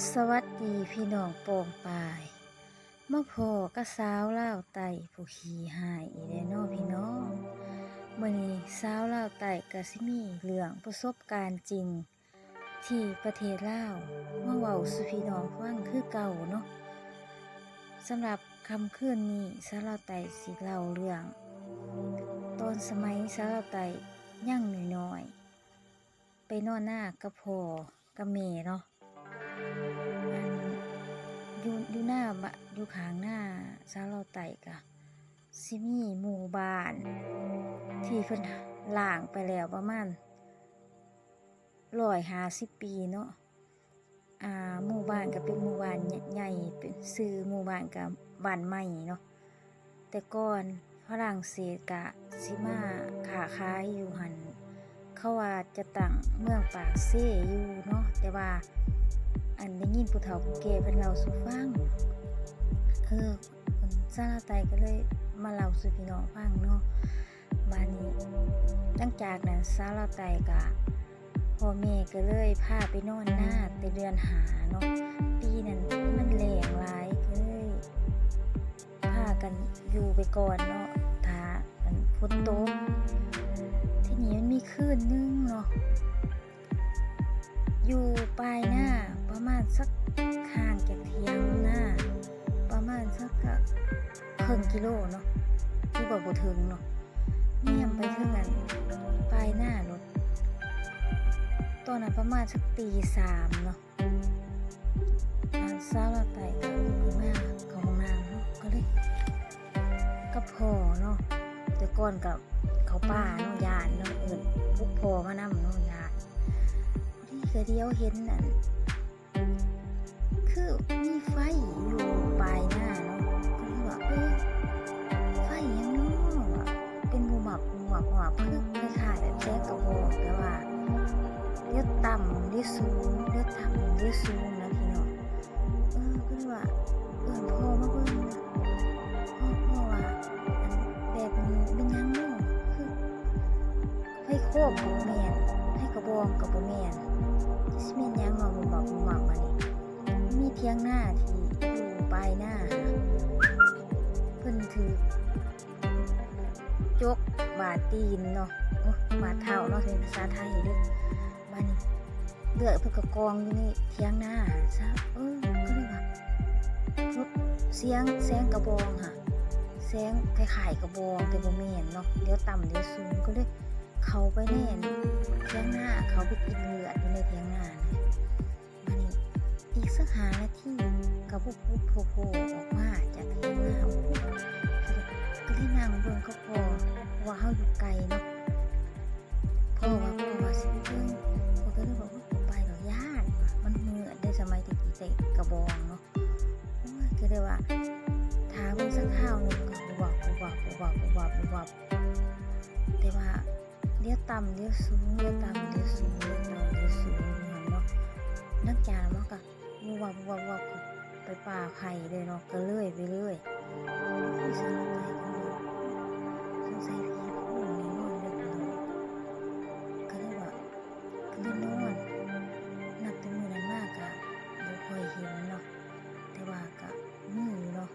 สวัสดีพี่น้องโป่งปายเมาพอกระสาวเล่าไตผู้ขี่หายอีเดนอพี่น้องมื่อนี้สาวเล่าไต่กะสิมีเรื่องประสบการณ์จริง ที่ประเทศลาวมาเว้าสุพี่น้องฟังคือเก่าเนาะสำหรับคำคืนนี้สาวเล่าไตสิเล่าเรื่อง ตอนสมัยสาวเล่าไตย่างน้อยๆไปนอนหน้ากับพอกับแม่เนาะ อยู่อยู่หน้าบะอยู่ข้างหน้าซาเราไต่กะสิมีหมู่บ้าน ที่เพิ่นล่างไปแล้วประมาณร้อยห้าสิบปีเนาะอ่าหมู่บ้านก็เป็นหมู่บ้านใหญ่เป็นซื้อหมู่บ้านกับบ้านใหม่เนาะแต่ก่อนฝรั่งเศสกะสิมาขาขายอยู่หันเขาว่าจะตั้งเมืองปากเซ่อยู่เนาะแต่ว่า อันได้ยินผู้เฒ่าผู้แก่เพิ่นเล่าสู่ฟังเออคนซาลาไตก็เลยมาเล่าสู่พี่น้องฟังเนาะบานนี้หลังจากนั้นซาลาไตก็พ่อแม่ก็เลยพาไปนอนหน้าแต่เดือนหาเนาะปีนั้นมันแรงหลายก็เลยพากันอยู่ไปก่อนเนาะถ้าอันฝนตกทีนี้มันมีคลื่นนึงเนาะ อยู่ปลายหน้าประมาณสักห่างจากเทียงหน้า ประมาณสักก็ครึ่งกิโลเนาะที่บอกบ่ถึงเนาะเนี่ยไปถึงนั้นปลายหน้ารถตอนนั้นประมาณสักตีสามเนาะนานซาลาไต่ก็ลุกขึ้นมาเข้าห้องน้ำเนาะก็เลยก็พอเนาะแต่ก่อนกับเขาป้าเนาะยานเนาะเอินพวกพอมานำเนาะยาน เคยเดียวเห็นนั่นคือมีไฟอยู่ปลายหน้าเนาะก็เลยว่าเออไฟยังนาะว่าเป็นบูมับบูมับหมับคือคล้ายๆแบบแจ๊กกระบกแต่ว่าเลี้ยวต่ำเลี้ยวสูงเลี้ยวต่ำเลี้ยวสูงนะพี่น้องเออก็เลยว่าเออพ่อมาเบิ่งพ่อพ่อว่าอันแบบนี้เป็นยังเนาะคือไฟโคบของแมน ทียงหน้าที่อยู่ปลายหน้าเพิ่นถือจกบาดตีนเนาะบาดเท้าเนาะเป็นภาษาไทยเด้อมานี่เลือดเพิ่นก็กองอยู่นี่เทียงหน้าซะเออก็เลยว่าลดเสียงแสงกระบองค่ะแสงคล้ายๆกระบองแต่บ่แม่นเนาะเดี๋ยวต่ำเดี๋ยวสูงก็เลยเข้าไปแน่นเทียงหน้าเขาไปกินเลือดอยู่ในเทียงหน้านะ สักหานาทีกับพุบพุบโผล่โผล่ออกมาจากเทียงน้าปุ๊บก็ได้นั่งเบิ่งก็พอว่าเฮาอยู่ไกลเนาะพ่อว่าพ่อว่าสิไปเบิ่งพ่อก็เลยบอกว่าไปดอกย่านมันเหมือนในสมัยตะกี้ใส่กระบองเนาะก็เลยว่าถาเบิ่งสักข้าวหนึ่งก็บ่บอกบ่บอกบ่บอกบ่บอกบ่บอกแต่ว่าเลี้ยวต่ำเลี้ยวสูงเลี้ยวต่ำเลี้ยวสูงเลี้ยวต่ำเลี้ยวสูงเหมือนเนาะนักจาน วับวับวับไปป่าไผ่เลยเนาะก็เลื่อยไปเรื่อยไม่ใช่รถไฟกันเนาสงสัยพี่พูดในนอนเล็กน้อยก็เลยว่าก็เลยนอนนับแต่มือนั้นมากอะบ่ค่อยเห็นเนาะแต่ว่าก็มีอยู่เนาะ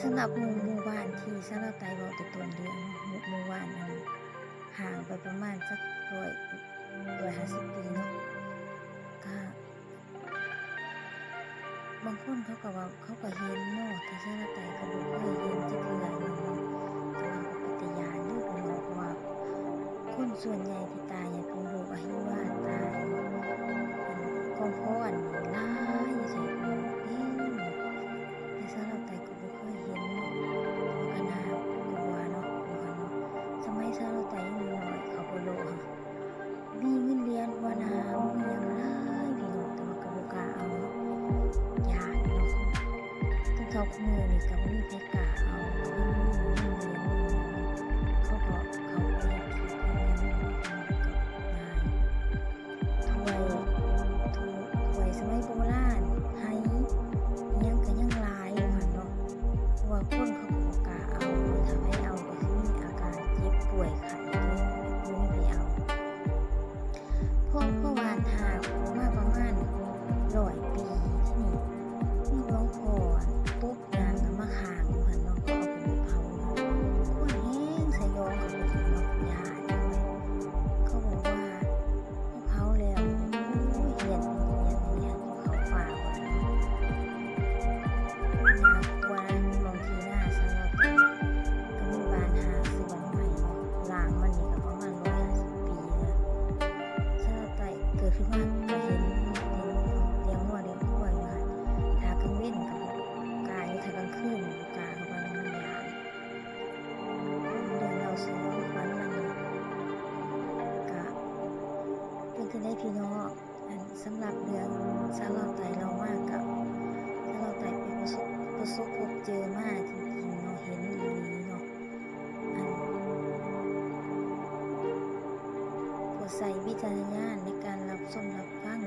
สำหรับหมู่หมู่บ้านที่สารบไตบอกแต่ต้นเดือนเนาะหมู่หมู่บ้านนั้นห่างไปประมาณสักร้อยร้อยห้าสิบปีเนาะ บางคนเขาก็ว่าเขาก็เห็นเนาะแต่ชาลาไตก็บ่เคยเห็นจักเทื่อเนาะแต่ว่าก็ปฏิญาณอยู่เนาะเพราะว่าคนส่วนใหญ่ที่ตายเนี่ยเป็นโรคอหิวาตายเป็นความพ่อ ตั้งเขาคุมือนี่ก็บ่มีไผกล้าเอาก็บ่มีเงินเรียนมีหยังเขาก็เขาไปเฮ็ดที่เฮ็ดหยังเนาก็ง่ายถ้วยถ้วยถ้วยสมัยโบราณไหอิหยังก็ยังหลายอยู่หั่นเนาะเพราะว่าคนเขาก็บ่กล้าเอาถ้าไปเอาก็สิมีอาการเจ็บป่วยไข้ จังได้พี่น้องอันสำหรับเรื่องซาวเราไตเรามากกับซาวเราไตไปประสบประสบพบเจอมาจริงๆเนาะเห็นอีหลีเนาะอันปวดใส่วิจารณญาณในการรับชมรับฟัง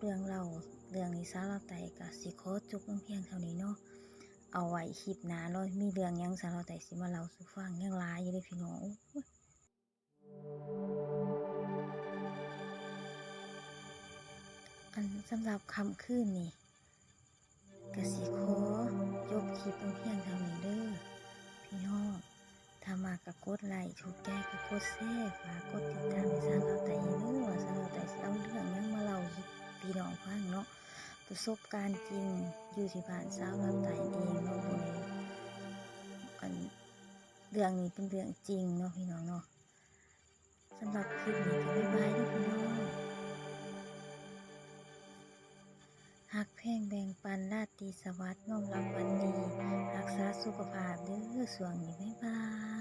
เรื่องเราเรื่องนี้สาเราแต่ก็สิขอจบลงเพียงเท่านี้เนาะเอาไว้คลิปหน้าเนาะมีเรื่องยังสาเราแต่สิมาเล่าสู่ฟังยังหลายอยู่เด้พี่น้องอันสำหรับคำคืนนี่กสิโคยกคลิปลงเพียงเท่านี้เด้อพี่น้องถ้ามากกกดไลค์ถูกใจกกดแชร์ฝากกดติดตามในสาเราแต่เด้อว่าสาเราแต่สิเอาเรื่อง ประสบการณ์จริง อยู่ที่บ้านสาวเราแต่เองเนาะบ่ได้อันเรื่องนี้เป็นเรื่องจริงเนาะพี่น้องเนาะสำหรับคลิปนี้ก็บ๊ายบายด้อพี่น้องหักแพงแบ่งปันราตรีสวัสดิ์น้อมรับวันดี รักษาสุขภาพเด้อส่วงนี้บ๊ายบาย